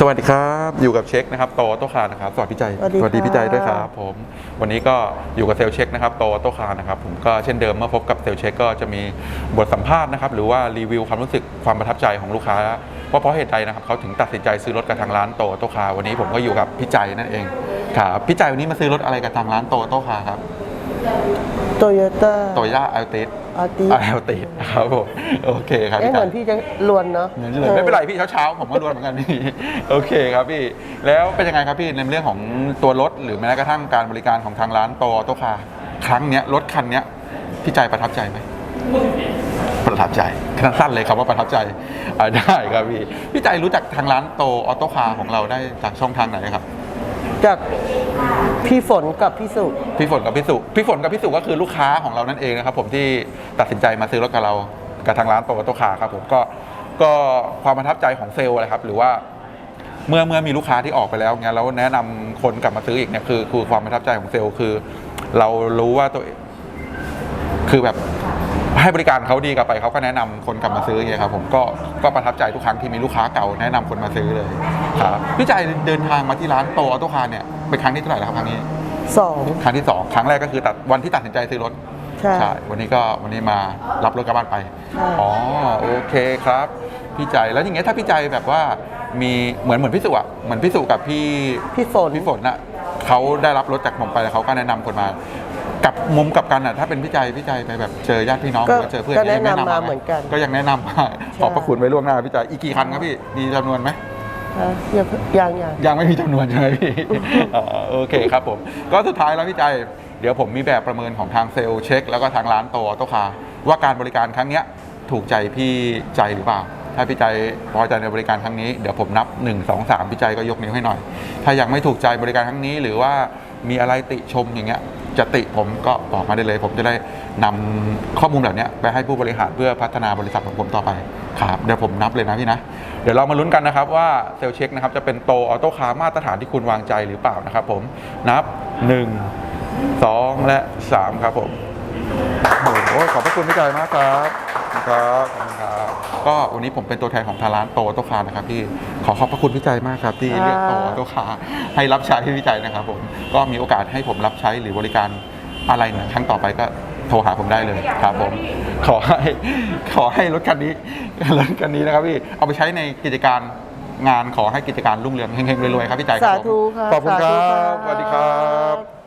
สวัสดีครับอยู่กับเช็คนะครับโตโตคานะครับสวัสดีพี่ใจสวัสดีค่ะ พี่ใจด้วยครับผมวันนี้ก็อยู่กับเซลล์เช็คนะครับโตโตคานะครับผมก็เช่นเดิมเมื่อพบกับเซลล์เช็คก็จะมีบทสัมภาษณ์นะครับหรือว่ารีวิวความรู้สึกความประทับใจของลูกค้าว่าเพราะเหตุใดนะครับเขาถึงตัดสินใจซื้อรถกับทางร้านโตโตคาวันนี้ผมก็อยู่กับพี่ใจนั่นเองครับพี่ใจวันนี้มาซื้อรถอะไรกับทางร้านโตโตคาครับ โตโยต้าโตย่าอัลติสอาร์ติอัลติสครับผมโอเคครับเอ๊ะพี่เหใจมือนพี่จะลวนเนาะเหมือนเลยไม่เป็นไรพี่เช้าๆผมก็รวนเหมือนกันพี่โอเคครับพี่ แล้วเป็นยังไงครับพี่ในเรื่องของตัวรถหรือแม้กระทั่งการบริการของทางร้านโตโตคาครั้งเนี้ยรถคันเนี้ยพี่ใจประทับใจไหมประทับใจสั้นๆเลยครับว่าประทับใจอ่าได้ครับพี่พี่ใจรู้จักทางร้านโตออโตคาของเราได้จากช่องทางไหนครับ จาก พี่ฝนกับพี่สุพี่ฝนกับพี่สุพี่ฝนกับพี่สุก็คือลูกค้าของเรานั่นเองนะครับ ผมที่ตัดสินใจมาซื้อรถกับเรากับทางร้านโตโตคาครับผมก็ก็ความประทับใจของเซลล์อะไรครับ หรือว่าเมื่อเมื่อมีลูกค้าที่ออกไปแล้วเงี้ยแล้วแนะนำคนกลับมาซื้ออีกเนี่ยคือคือความประทับใจของเซลล์คือ เรารู้ว่าตัวคือแบบ ให้บริการเขาดีกลับไปเขาก็แนะนำคนกลับมาซื้ออย่างเงี้ยครับผมก็ก็ประทับใจทุกครั้งที่มีลูกค้าเก่าแนะนำคนมาซื้อเลยครับพี่ใจเดินทางมาที่ร้านโตออโตคาร์เนี่ยเป็นครั้งที่เท่าไหร่แล้วครับครั้งนี้สองครั้งที่สองครั้งแรกก็คือตัดวันที่ตัดสินใจซื้อรถใช่ วันนี้ก็วันนี้มารับรถกลับบ้านไปใช่อ๋อโอเคครับ พี่ใจแล้วอย่างเงี้ยถ้าพี่ใจแบบว่ามีเหมือนเหมือนพี่สุอะเหมือนพี่สุกับพี่พี่ฝนพี่ฝนน่ะเขาได้รับรถจากผมไปแล้วเขาก็แนะนำคนมา กับมุมกลับกันอะถ้าเป็นพี่ใจพี่ใจไปแบบเจอญาติพี่น้องหก็รือว่าเจอเพื่อนก็ยังแนะนำมาไเหมือนกันก็ยังแนะนำมาขอบพระคุณไว้ล่วงหน้าพี่ใจอีกกี่คันครับพี่มีจำนวนไหมฮะยังยังยัง ยังไม่มีจำนวนใช่ไหมพี่อ๋อโอเคครับผม ก็สุดท้ายแล้วพี่ใจ เดี๋ยวผมมีแบบประเมินของทางเซลล์เช็ค แล้วก็ทางร้านโตออโตคาร์ว่าการบริการครั้งเนี้ยถูกใจพี่ใจหรือเปล่า ถ้าพี่ใจพอใจในบริการครั้งนี้เดี๋ยวผมนับ 1 2 3พี่ใจก็ยกนิ้วให้หน่อย ถ้ายังไม่ถูกใจบริการครั้งนี้หรือว่ามีอะไรติชมอย่างเงี้ย จะติผมก็บอกมาได้เลย ผมจะได้นำข้อมูลแบบเนี้ไปให้ผู้บริหารเพื่อพัฒนาบริษัทของผมต่อไปครับเดี๋ยวผมนับเลยนะพี่นะ เดี๋ยวเรามาลุ้นกันนะครับว่าเซลล์เช็คนะครับจะเป็นโตออโต้คาร์มาตรฐานที่คุณวางใจหรือเปล่านะครับผมนับ 1 2 และ 3 ครับผมโอ้โหขอบพระคุณพี่ใจมากครับ คุณครับขอบคุณครับ ก็วันนี้ผมเป็นตัวแทนของทางร้านโตออโต้คาร์นะครับพี่ ขอขอบพระคุณพี่ใจมากครับ ที่เรียกโตออโต้คาร์ให้รับใช้ให้พี่ใจนะครับผม ก็มีโอกาสให้ผมรับใช้หรือบริการอะไรเนี่ยครั้งต่อไปก็โทรหาผมได้เลยครับผม ขอให้ขอให้รถคันนี้รถคันนี้นะครับพี่ เอาไปใช้ในกิจการงานขอให้กิจการรุ่งเรืองเฮงๆรวยๆครับพี่ใจครับผมสาธุค่ะขอบคุณครัสาธุบค่ะ สวัสดีครับ